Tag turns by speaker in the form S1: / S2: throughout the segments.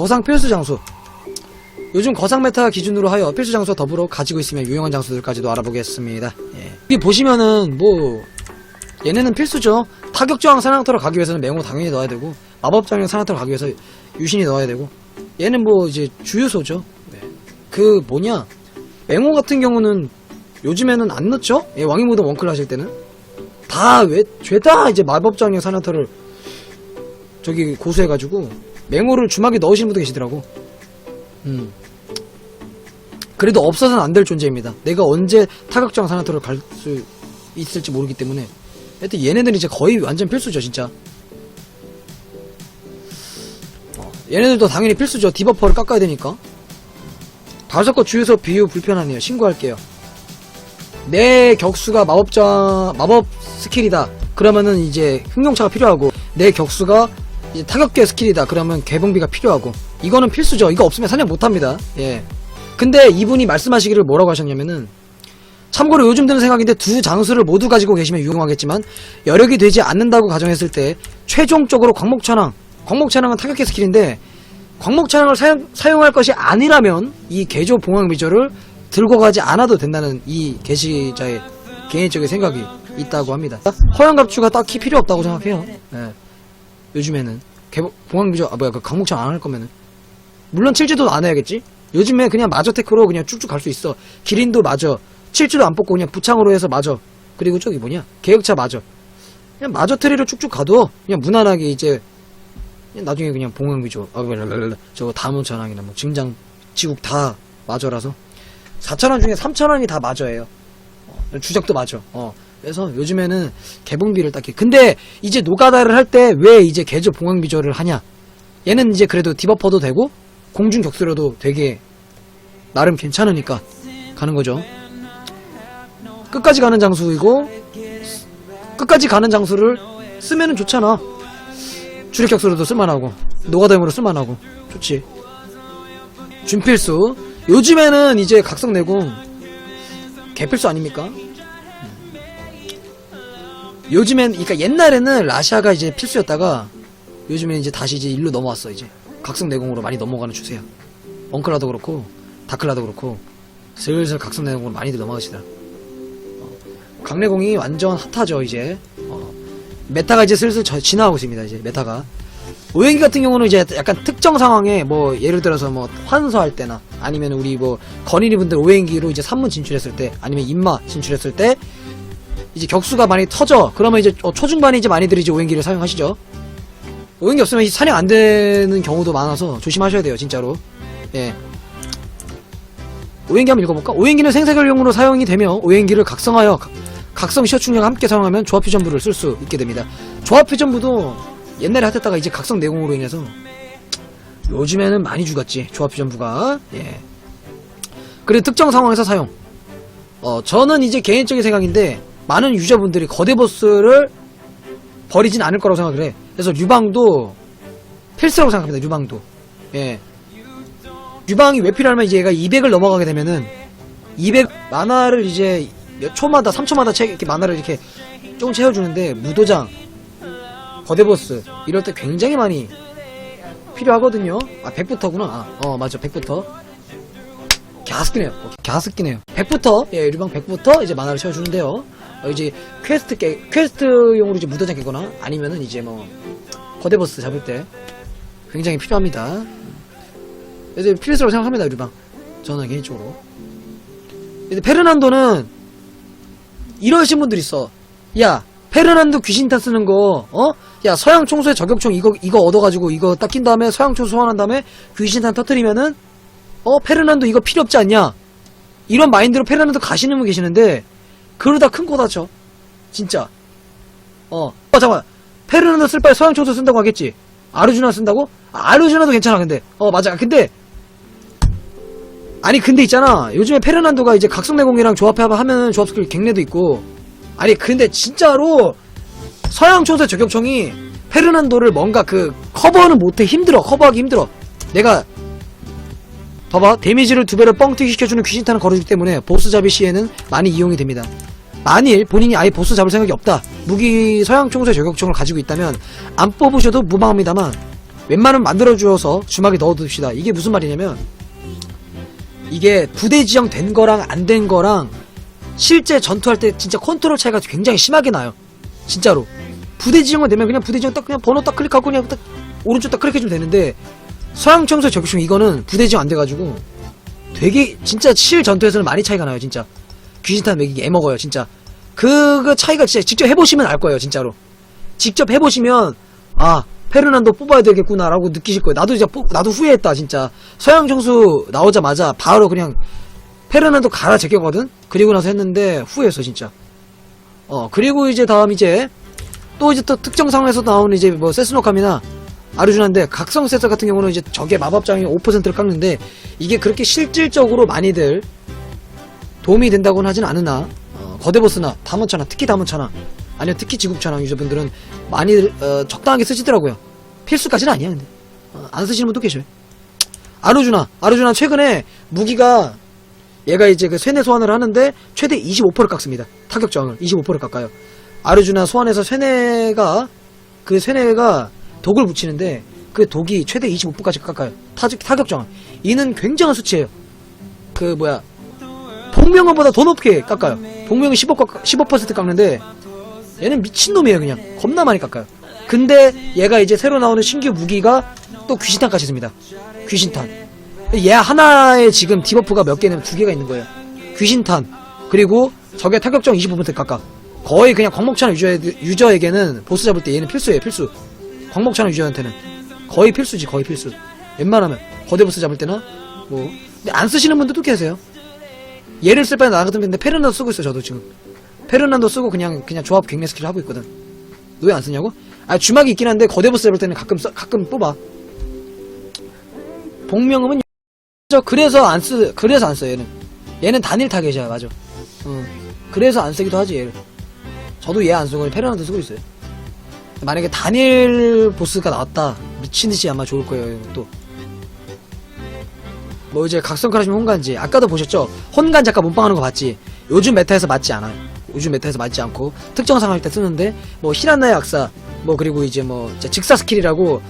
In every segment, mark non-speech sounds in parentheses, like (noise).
S1: 거상 필수 장수. 요즘 거상 메타 기준으로 하여 필수 장수와 더불어 가지고 있으면 유용한 장수들까지도 알아보겠습니다. 예. 여기 보시면은 뭐 얘네는 필수죠. 타격저항 사냥터로 가기 위해서는 맹호 당연히 넣어야 되고 마법장령 사냥터로 가기 위해서 유신이 넣어야 되고 얘는 뭐 이제 주유소죠. 네. 그 뭐냐 맹호 같은 경우는 요즘에는 안 넣죠. 예, 왕이모드 원클 하실 때는 다 왜 죄다 이제 마법장령 사냥터를 저기 고수해가지고 맹호를 주막에 넣으시는 분도 계시더라고. 음. 그래도 없어서는 안 될 존재입니다. 내가 언제 타격장 사나토를 갈 수 있을지 모르기 때문에. 하여튼 얘네들은 이제 거의 완전 필수죠, 진짜. 어, 얘네들도 당연히 필수죠. 디버퍼를 깎아야 되니까. 다섯 거 주유소 비유 불편하네요. 신고할게요. 내 격수가 마법자, 마법 스킬이다. 그러면은 이제 흥룡차가 필요하고, 내 격수가 이제 타격계 스킬이다. 그러면 개봉비가 필요하고. 이거는 필수죠. 이거 없으면 사냥 못합니다. 예. 근데 이분이 말씀하시기를 뭐라고 하셨냐면은, 참고로 요즘 드는 생각인데 두 장수를 모두 가지고 계시면 유용하겠지만, 여력이 되지 않는다고 가정했을 때, 최종적으로 광목천왕, 광목천왕은 타격계 스킬인데, 광목천왕을 사용, 사용할 것이 아니라면, 이 개조 봉황 미저를 들고 가지 않아도 된다는 이 게시자의 개인적인 생각이 있다고 합니다. 허양갑주가 딱히 필요 없다고 생각해요. 예. 요즘에는 개봉 봉황비저 아 뭐야 그 강목창 안할 거면은 물론 칠지도 안 해야겠지. 요즘에 그냥 마저 테크로 그냥 쭉쭉 갈 수 있어. 기린도 마저 칠지도 안 뽑고 그냥 부창으로 해서 마저 그리고 저기 뭐냐 계획차 마저 그냥 마저 트리로 쭉쭉 가도 그냥 무난하게 이제 그냥 나중에 그냥 봉황비저 아 랄랄랄라 저거 다문천왕이나 뭐 증장 지국 다 마저라서 4천원 중에 3천원이 다 마저예요. 어, 주적도 마저. 어. 그래서 요즘에는 개봉비를 딱히. 근데 이제 노가다를 할 때 왜 이제 개조 봉황 비저를 하냐? 얘는 이제 그래도 디버퍼도 되고 공중 격수로도 되게 나름 괜찮으니까 가는 거죠. 끝까지 가는 장수이고 끝까지 가는 장수를 쓰면은 좋잖아. 주력 격수로도 쓸만하고 노가다용으로 쓸만하고 좋지. 준필수. 요즘에는 이제 각성 내공 개필수 아닙니까? 요즘엔 그러니까 옛날에는 라시아가 이제 필수였다가 요즘엔 이제 다시 이제 일로 넘어왔어 이제 각성 내공으로 많이 넘어가는 추세야. 엉클라도 그렇고 다클라도 그렇고 슬슬 각성 내공으로 많이들 넘어가시더라. 어, 강내공이 완전 핫하죠 이제. 어, 메타가 이제 슬슬 저- 지나가고 있습니다 이제 메타가. 오행기 같은 경우는 이제 약간 특정 상황에 뭐 예를 들어서 뭐 환서할 때나 아니면 우리 뭐 건인이 분들 오행기로 이제 산문 진출했을 때 아니면 인마 진출했을 때 이제 격수가 많이 터져. 그러면 이제 어, 초중반에 이제 많이들 이제 오행기를 사용하시죠. 오행기 없으면 이제 사냥 안 되는 경우도 많아서 조심하셔야 돼요 진짜로. 예. 오행기 한번 읽어볼까? 오행기는 생사결용으로 사용이 되며 오행기를 각성하여 각- 각성 시어 충격과 함께 사용하면 조합 회전부를 쓸 수 있게 됩니다. 조합 회전부도 옛날에 핫했다가 이제 각성 내공으로 인해서 요즘에는 많이 죽었지 조합 회전부가. 예. 그리고 특정 상황에서 사용. 어 저는 이제 개인적인 생각인데 많은 유저분들이 거대 보스를 버리진 않을 거라고 생각을 해. 그래서 유방도 필수라고 생각합니다 유방도. 예. 유방이 왜 필요하냐면 이제 얘가 200을 넘어가게 되면은 200 만화를 이제 몇 초마다 3초마다 채, 이렇게 만화를 이렇게 조금 채워주는데 무도장 거대보스 이럴 때 굉장히 많이 필요하거든요. 아 100부터구나. 아, 어 맞아 100부터. 갸스끼네요. 어, 갸스끼네요. 100부터? 예 유방 100부터 이제 만화를 채워주는데요. 어, 이제 퀘스트 깨 퀘스트용으로 이제 무도장 깨거나 아니면은 이제 뭐 거대 보스 잡을 때 굉장히 필요합니다 그래서 필수라고 생각합니다 유방 저는 개인적으로 근데 페르난도는 이러신 분들 있어 야 페르난도 귀신탄 쓰는 거, 어? 야, 서양 청소에 저격총 이거, 이거 얻어가지고 이거 딱 낀 다음에 서양 청소 소환한 다음에 귀신 탄 터트리면은, 어, 페르난도 이거 필요 없지 않냐? 이런 마인드로 페르난도 가시는 분 계시는데, 그러다 큰거 다쳐. 진짜. 어. 어, 잠깐만. 페르난도 쓸 바에 서양 청소 쓴다고 하겠지? 아르주나 쓴다고? 아, 아르주나도 괜찮아, 근데. 어, 맞아. 근데, 아니, 근데 있잖아. 요즘에 페르난도가 이제 각성내공이랑 조합하면 조합 스킬 갱내도 있고, 아니 근데 진짜로 서양 초세 저격총이 페르난도를 뭔가 그 커버는 못해 힘들어 커버하기 힘들어 내가 봐봐 데미지를 두 배로 뻥튀기 시켜주는 귀신탄을 걸어주기 때문에 보스 잡이 시에는 많이 이용이 됩니다 만일 본인이 아예 보스 잡을 생각이 없다 무기 서양 총세 저격총을 가지고 있다면 안 뽑으셔도 무방합니다만 웬만하면 만들어주어서 주막에 넣어둡시다. 이게 무슨 말이냐면 이게 부대 지형 된 거랑 안 된 거랑 실제 전투할 때 진짜 컨트롤 차이가 굉장히 심하게 나요. 진짜로. 부대 지형을 내면 그냥 부대 지형 딱 그냥 번호 딱 클릭하고 그냥 딱 오른쪽 딱 클릭해주면 되는데 서양 청소 적용 이거는 부대 지형 안 돼가지고 되게 진짜 실 전투에서는 많이 차이가 나요 진짜. 귀신탄 매기기 애먹어요 진짜. 그거 차이가 진짜 직접 해보시면 알 거예요 진짜로. 직접 해보시면 아 페르난도 뽑아야 되겠구나라고 느끼실 거예요. 나도 이제 뽑- 나도 후회했다 진짜. 서양 청수 나오자마자 바로 그냥 페르난도 갈아 제꼈거든? 그리고 나서 했는데 후회했어 진짜. 어 그리고 이제 다음 이제 또 이제 또 특정 상황에서 나오는 이제 뭐 세스노감이나 아르주나인데 각성 세서 같은 경우는 이제 적의 마법장이 5%를 깎는데 이게 그렇게 실질적으로 많이들 도움이 된다고는 하진 않으나 어, 거대 보스나 다문차나 특히 다문차나 아니면 특히 지국차나 유저분들은 많이들 어, 적당하게 쓰시더라고요. 필수까지는 아니야 근데. 어, 안 쓰시는 분도 계셔요. 아르주나 아르주나 최근에 무기가 얘가 이제 그 쇠뇌 소환을 하는데 최대 25%를 깎습니다. 타격 저항을 25%를 깎아요. 아르주나 소환해서 쇠뇌가 그 쇠뇌가 독을 붙이는데 그 독이 최대 25%까지 깎아요. 타격, 타격 저항. 이는 굉장한 수치예요. 그 뭐야 복명어보다 더 높게 깎아요. 복명은 15, 깎- 15% 깎는데 얘는 미친놈이에요 그냥. 겁나 많이 깎아요. 근데 얘가 이제 새로 나오는 신규 무기가 또 귀신탄까지 씁니다. 귀신탄. 얘 하나에 지금 디버프가 몇 개냐면 두 개가 있는 거예요. 귀신탄 그리고 적의 타격정 25% 깎아. 거의 그냥 광목찬 유저, 유저에게는 보스 잡을 때 얘는 필수예요 필수. 광목찬 유저한테는 거의 필수지 거의 필수. 웬만하면 거대 보스 잡을 때나 뭐 근데 안 쓰시는 분들도 계세요. 얘를 쓸 바에 나 같은 근데 페르난도 쓰고 있어 저도 지금. 페르난도 쓰고 그냥 그냥 조합 갱내 스킬 하고 있거든. 왜안 쓰냐고? 아 주막이 있긴 한데 거대 보스 잡을 때는 가끔 써, 가끔 뽑아. 복명음은 저 그래서 안 쓰, 그래서 안 써, 얘는. 얘는 단일 타겟이야, 맞아. 어. 그래서 안 쓰기도 하지, 얘를. 저도 얘 안 쓰고 페르난도 쓰고 있어요. 만약에 단일 보스가 나왔다. 미친듯이 아마 좋을 거예요, 또. 뭐 이제 각성카라시면 혼간지. 아까도 보셨죠? 혼간 잠깐 몸빵하는 거 봤지? 요즘 메타에서 맞지 않아요. 요즘 메타에서 맞지 않고 특정 상황일 때 쓰는데 뭐 히란나의 악사 뭐 그리고 이제 뭐 직사 스킬이라고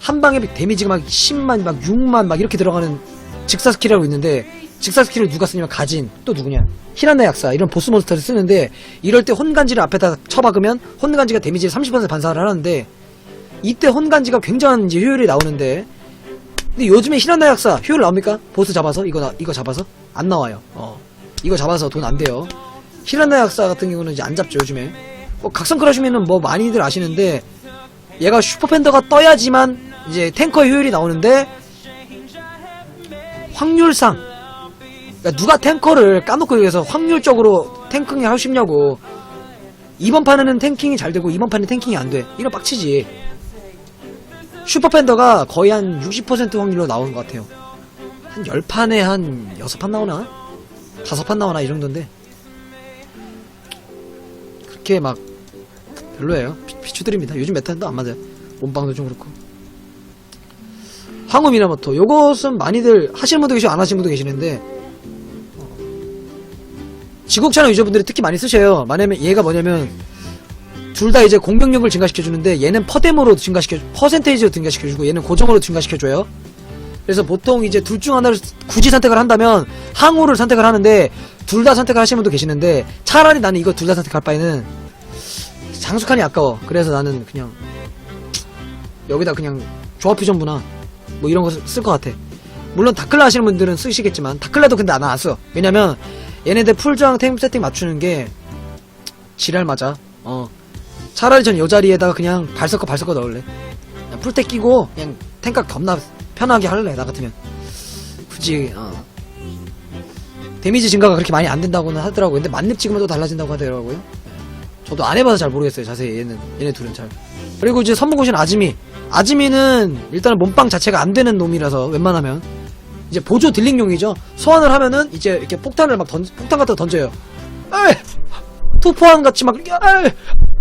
S1: 한 방에 데미지가 막 10만 막 6만 막 이렇게 들어가는 직사 스킬이라고 있는데 직사 스킬을 누가 쓰냐면 가진 또 누구냐 히란나의 악사 이런 보스 몬스터를 쓰는데 이럴 때 혼간지를 앞에다 쳐박으면 혼간지가 데미지를 30% 반사를 하는데 이때 혼간지가 굉장한 이제 효율이 나오는데 근데 요즘에 히란나의 악사 효율 나옵니까? 보스 잡아서 이거 나, 이거 잡아서 안 나와요. 어 이거 잡아서 돈 안 돼요. 히란나의 악사 같은 경우는 이제 안 잡죠 요즘에. 뭐 각성 크라시면은 뭐 많이들 아시는데 얘가 슈퍼팬더가 떠야지만 이제 탱커의 효율이 나오는데 확률상 그러니까 누가 탱커를 까놓고 여기서 확률적으로 탱킹이 하고 싶냐고 이번 판에는 탱킹이 잘 되고 이번 판에 탱킹이 안 돼. 이런 빡치지. 슈퍼팬더가 거의 한 60% 확률로 나오는 것 같아요. 한 10판에 한 6판 나오나? 5판 나오나? 이 정도인데. 그렇게 막 별로예요. 비- 비추드립니다. 요즘 메타도 안 맞아요. 몸빵도 좀 그렇고. 황후 미나모토. 요것은 많이들 하시는 분도 계시고 안 하시는 분도 계시는데 어, 지국찬화 유저분들이 특히 많이 쓰셔요. 만약에 얘가 뭐냐면 둘 다 이제 공격력을 증가시켜주는데 얘는 퍼뎀으로 증가시켜 퍼센테이지로 증가시켜주고 얘는 고정으로 증가시켜줘요. 그래서 보통 이제 둘 중 하나를 굳이 선택을 한다면 항우를 선택을 하는데 둘 다 선택을 하시는 분도 계시는데 차라리 나는 이거 둘 다 선택할 바에는 장수칸이 아까워. 그래서 나는 그냥 여기다 그냥 조합 퓨전부나 뭐 이런 거 쓸 것 같아. 물론 다클라 하시는 분들은 쓰시겠지만 다클라도 근데 나는 안 써. 왜냐면 얘네들 풀저항 템 세팅 맞추는 게 지랄 맞아. 어. 차라리 전요 자리에다가 그냥 발석거 발석거 넣을래. 풀테 끼고 그냥 탱각 겁나 편하게 할래 나 같으면. 굳이 어. 데미지 증가가 그렇게 많이 안 된다고는 하더라고요. 근데 만렙 찍으면 또 달라진다고 하더라고요. 저도 안 해봐서 잘 모르겠어요. 자세히 얘는 얘네 둘은 잘. 그리고 이제 선무고신 아즈미. 아즈미는 일단은 몸빵 자체가 안 되는 놈이라서 웬만하면 이제 보조 딜링용이죠. 소환을 하면은 이제 이렇게 폭탄을 막 던, 폭탄 같은 거 던져요. 에이! 투포함 같이 막 이렇게 에이!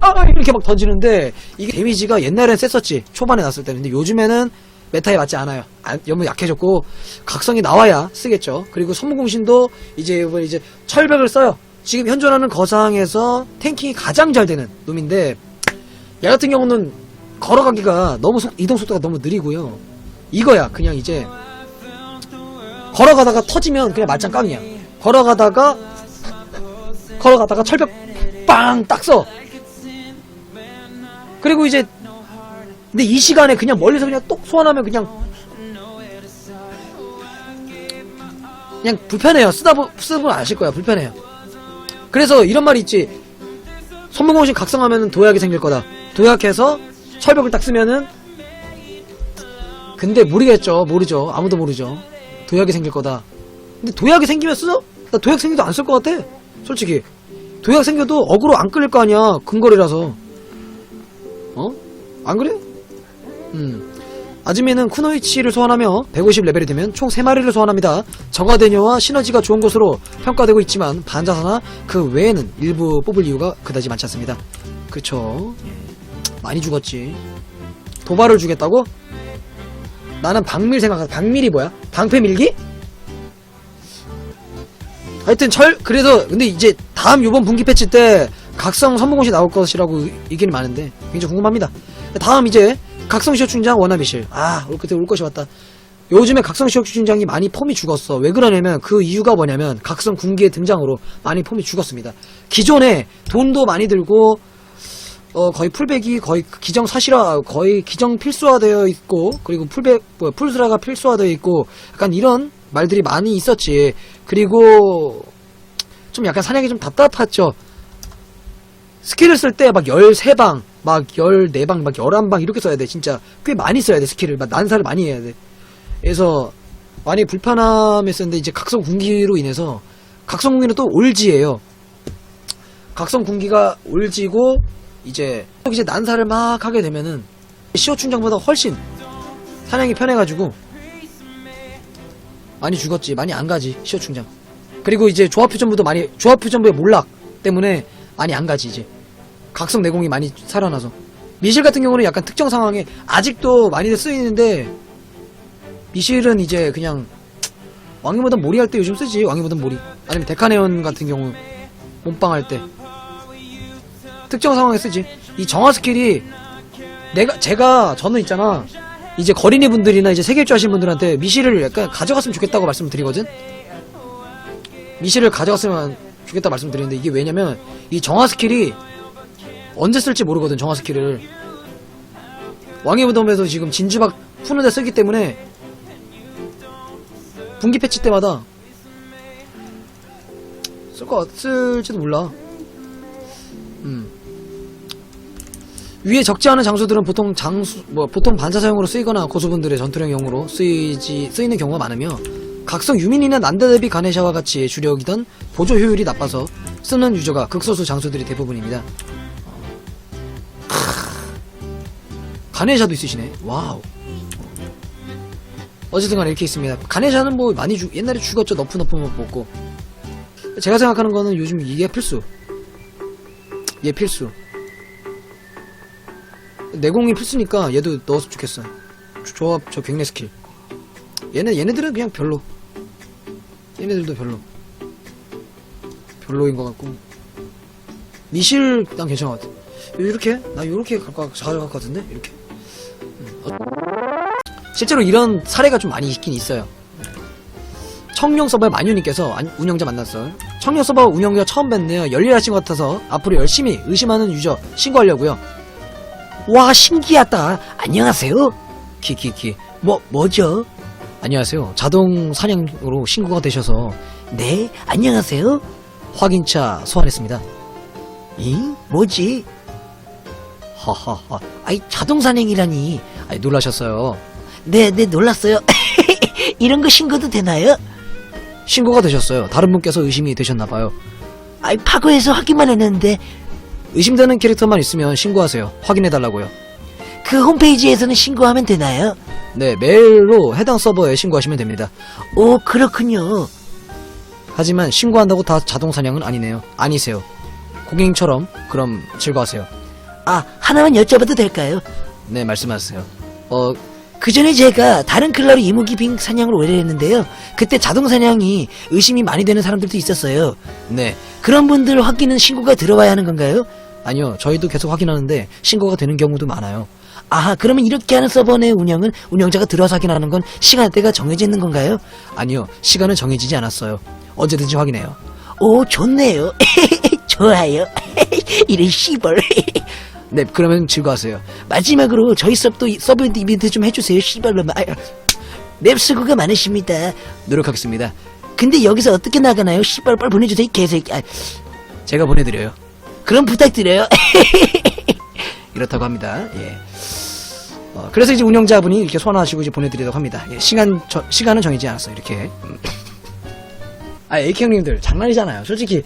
S1: 아 이렇게 막 던지는데 이게 데미지가 옛날엔 셌었지 초반에 났을 때는 근데 요즘에는 메타에 맞지 않아요. 아, 너무 약해졌고 각성이 나와야 쓰겠죠. 그리고 선무공신도 이제 이번 이제 철벽을 써요. 지금 현존하는 거상에서 탱킹이 가장 잘 되는 놈인데 얘 같은 경우는 걸어가기가 너무 속, 이동 속도가 너무 느리고요. 이거야 그냥 이제 걸어가다가 터지면 그냥 말짱 깡이야. 걸어가다가 걸어가다가 철벽 빵 딱 써. 그리고 이제 근데 이 시간에 그냥 멀리서 그냥 똑 소환하면 그냥 그냥 불편해요. 쓰다 보, 쓰면 아실 거야. 불편해요. 그래서 이런 말이 있지. 선무공신 각성하면은 도약이 생길 거다. 도약해서 철벽을 딱 쓰면은 근데 모르겠죠. 모르죠. 아무도 모르죠. 도약이 생길 거다. 근데 도약이 생기면 쓰어? 나 도약 생겨도 안 쓸 것 같아. 솔직히. 도약 생겨도 어그로 안 끌릴 거 아니야. 근거리라서. 어? 안 그래? 음. 아즈미는 쿠노이치를 소환하며 150레벨이 되면 총 3마리를 소환합니다. 정화대녀와 시너지가 좋은 것으로 평가되고 있지만 반자사나 그 외에는 일부 뽑을 이유가 그다지 많지 않습니다. 그쵸. 예. 많이 죽었지. 도발을 주겠다고? 나는 박밀 생각하다. 박밀이 뭐야? 방패 밀기? 하여튼 철 그래서 근데 이제 다음 요번 분기 패치 때 각성 선무공시 나올 것이라고 의- 의견이 많은데 굉장히 궁금합니다. 다음 이제 각성 시어 충장 원나비실 아 올 그때 올 것이 왔다. 요즘에 각성 시어 충장이 많이 폼이 죽었어. 왜 그러냐면 그 이유가 뭐냐면 각성 군기의 등장으로 많이 폼이 죽었습니다. 기존에 돈도 많이 들고 어, 거의 풀백이 거의 기정 사실화, 거의 기정 필수화되어 있고, 그리고 풀백, 뭐, 풀수라가 필수화되어 있고, 약간 이런 말들이 많이 있었지. 그리고, 좀 약간 사냥이 좀 답답했죠. 스킬을 쓸 때 막 13방, 막 14방, 막 11방 이렇게 써야 돼. 진짜 꽤 많이 써야 돼, 스킬을. 막 난사를 많이 해야 돼. 그래서 많이 불편함했었는데, 이제 각성 군기로 인해서, 각성 군기는 또 올지예요. 각성 군기가 올지고, 이제 이제 난사를 막 하게 되면은 시어 충장보다 훨씬 사냥이 편해가지고 많이 죽었지. 많이 안 가지 시어 충장. 그리고 이제 조합 표전부도 많이 조합 표전부의 몰락 때문에 많이 안 가지 이제. 각성 내공이 많이 살아나서. 미실 같은 경우는 약간 특정 상황에 아직도 많이들 쓰이는데 미실은 이제 그냥 왕이보단 모리 할 때 요즘 쓰지 왕이보단 모리. 아니면 데카네온 같은 경우 몸빵 할때 특정 상황에 쓰지. 이 정화 스킬이 내가 제가 저는 있잖아. 이제 거린이 분들이나 이제 세계일주 하신 분들한테 미실을 약간 가져갔으면 좋겠다고 말씀을 드리거든. 미실을 가져갔으면 좋겠다 말씀 드리는데 이게 왜냐면 이 정화 스킬이 언제 쓸지 모르거든 정화 스킬을 왕의 무덤에서 지금 진주박 푸는데 쓰기 때문에 분기 패치 때마다 쓸거 쓸지도 몰라. 음. 위에 적지 않은 장수들은 보통 장수 뭐 보통 반사사용으로 쓰이거나 고수분들의 전투력용으로 쓰이지 쓰이는 경우가 많으며 각성 유민이나 난다 대비 가네샤와 같이 주력이던 보조 효율이 나빠서 쓰는 유저가 극소수 장수들이 대부분입니다. 크. 가네샤도 있으시네. 와우. 어쨌든 간에 이렇게 있습니다. 가네샤는 뭐 많이 죽 옛날에 죽었죠. 너프 너프 먹고. 제가 생각하는 거는 요즘 이게 필수. 얘 필수. 내공이 필수니까 얘도 넣었으면 좋겠어. 조- 조합 저 경례 스킬. 얘네 얘네들은 그냥 별로. 얘네들도 별로. 별로인 것 같고. 미실 난 괜찮은 것 같아. 이렇게 나 이렇게 갈것 가져갈 것 같은데 이렇게. 실제로 이런 사례가 좀 많이 있긴 있어요. 청룡 서버의 만유님께서 안- 운영자 만났어요. 청룡 서버 운영자 처음 뵀네요. 열일하신 것 같아서 앞으로 열심히 의심하는 유저 신고하려고요. 와 신기하다. 안녕하세요. 키키키. 뭐 뭐죠? 안녕하세요. 자동 사냥으로 신고가 되셔서 네 안녕하세요. 확인차 소환했습니다. 이 뭐지? 하하하. 아이 자동 사냥이라니. 아이 놀라셨어요. 네, 네 놀랐어요. (laughs) 이런 거 신고도 되나요? 신고가 되셨어요. 다른 분께서 의심이 되셨나봐요. 아이, 파고해서 확인만 했는데. 의심되는 캐릭터만 있으면 신고하세요. 확인해달라고요. 그 홈페이지에서는 신고하면 되나요? 네, 메일로 해당 서버에 신고하시면 됩니다. 오, 그렇군요. 하지만 신고한다고 다 자동 사냥은 아니네요. 아니세요. 고객님처럼 그럼 즐거하세요. 아, 하나만 여쭤봐도 될까요? 네, 말씀하세요. 어, 그 전에 제가 다른 클라로 이무기 빙 사냥을 오래 했는데요. 그때 자동 사냥이 의심이 많이 되는 사람들도 있었어요. 네. 그런 분들 확인은 신고가 들어와야 하는 건가요? 아니요, 저희도 계속 확인하는데 신고가 되는 경우도 많아요.
S2: 아, 그러면 이렇게 하는 서버 내 운영은 운영자가 들어서 확인하는 건 시간대가 정해져 있는 건가요?
S1: 아니요, 시간은 정해지지 않았어요. 언제든지 확인해요.
S2: 오, 좋네요. (laughs) 좋아요. (laughs) 이런 씨벌. (laughs)
S1: 네, 그러면 즐거하세요.
S2: 마지막으로 저희 서브도 서브 이벤트 좀 해주세요, 씨발로. 아유, 맵 수고가 많으십니다.
S1: 노력하겠습니다.
S2: 근데 여기서 어떻게 나가나요? 씨발 빨리 보내주세요, 이 개새끼. 아,
S1: 제가 보내드려요.
S2: 그럼 부탁드려요. (laughs)
S1: 이렇다고 합니다. 예. 어, 그래서 이제 운영자분이 이렇게 소환하시고 이제 보내드리도록 합니다. 예, 시간, 저, 시간은 정해지지 않았어요. 이렇게. 음. 아, AK 형님들, 장난이잖아요. 솔직히,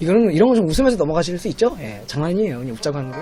S1: 이거는, 이런 거 좀 웃으면서 넘어가실 수 있죠? 예, 장난이에요. 그냥 웃자고 하는 거.